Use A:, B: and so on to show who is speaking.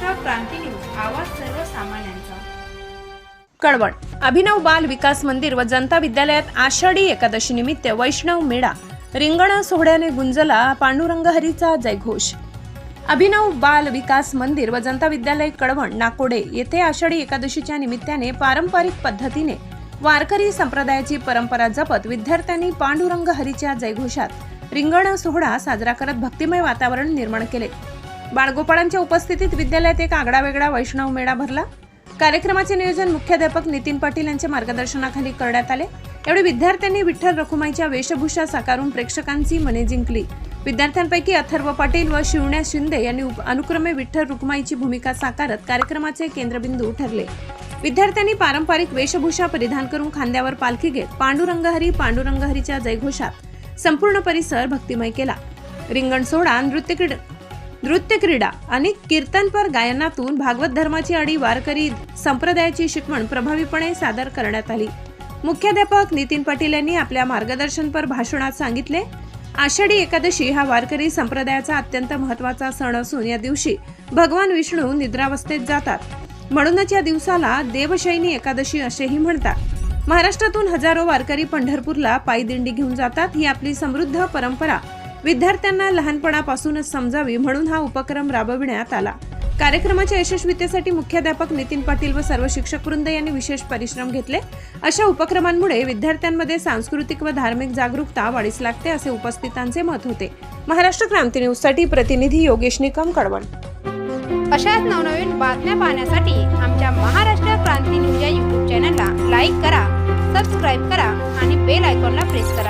A: क्रांती news आवाज सर्वसामान्यांचा.
B: कळवण अभिनव बाल विकास मंदिर व जनता विद्यालयात आषाढी एकादशी निमित्त वैष्णव मेळा. रिंगण सोहळ्याने गुंजला पांडुरंग हरीचा जयघोष. अभिनव बाल विकास मंदिर व जनता विद्यालय कळवण नाकोडे येथे आषाढी एकादशीच्या निमित्ताने पारंपरिक पद्धतीने वारकरी संप्रदायाची परंपरा जपत विद्यार्थ्यांनी पांडुरंग हरीच्या जयघोषात रिंगण सोहळा साजरा करत भक्तिमय वातावरण निर्माण केले. बाळगोपाळांच्या उपस्थितीत विद्यालयात एक आगळावेगळा वैष्णव मेळा भरला. कार्यक्रमाचे नियोजन मुख्याध्यापक नितीन पाटील यांच्या मार्गदर्शनाखाली करण्यात आले. यावेळी विद्यार्थ्यांनी विठ्ठल रखुमाईच्या वेशभूषा साकारून प्रेक्षकांची मने जिंकली. विद्यार्थ्यांपैकी अथर्व पाटील व शिवण्या शिंदे यांनी उप- अनुक्रमे विठ्ठल रुक्माईची भूमिका साकारत कार्यक्रमाचे केंद्रबिंदू ठरले. विद्यार्थ्यांनी पारंपरिक वेशभूषा परिधान करून खांद्यावर पालखी घेत पांडुरंगहरी पांडुरंगहरीच्या जयघोषात संपूर्ण परिसर भक्तिमय केला. रिंगण सोडा नृत्य क्रीड नृत्य क्रीडा आणि कीर्तनपर गायनातून भागवत धर्माची आणि वारकरी संप्रदायाची शिकवण प्रभावीपणे सादर करण्यात आली. मुख्याध्यापक नितीन पाटील यांनी आपल्या मार्गदर्शनपर भाषणात सांगितले आषाढी एकादशी हा वारकरी संप्रदायाचा अत्यंत महत्त्वाचा सण असून या दिवशी भगवान विष्णू निद्रावस्थेत जातात. म्हणूनच या दिवसाला देवशैनी एकादशी असेही म्हणतात. महाराष्ट्रातून हजारो वारकरी पंढरपूरला पायदिंडी घेऊन जातात. ही आपली समृद्ध परंपरा. विद्यार्थ्यांना लहानपणापासूनच समजावी म्हणून हा उपक्रम राबविण्यात आला. कार्यक्रमाच्या यशस्वीतेसाठी मुख्याध्यापक नितीन पाटील व सर्व शिक्षक वृंद यांनी विशेष परिश्रम घेतले. अशा उपक्रमांमुळे विद्यार्थ्यांमध्ये सांस्कृतिक व धार्मिक जागरूकता वाढीस लागते असे उपस्थितांचे मत होते. महाराष्ट्र क्रांती न्यूजसाठी प्रतिनिधी योगेश निकम कडवण.
C: अशाच नवनवीन बातम्या पाहण्यासाठी आमच्या महाराष्ट्र क्रांती न्यूज या यूट्यूब चॅनलला लाईक करा सबस्क्राईब करा आणि बेल आयकॉनला प्रेस करा.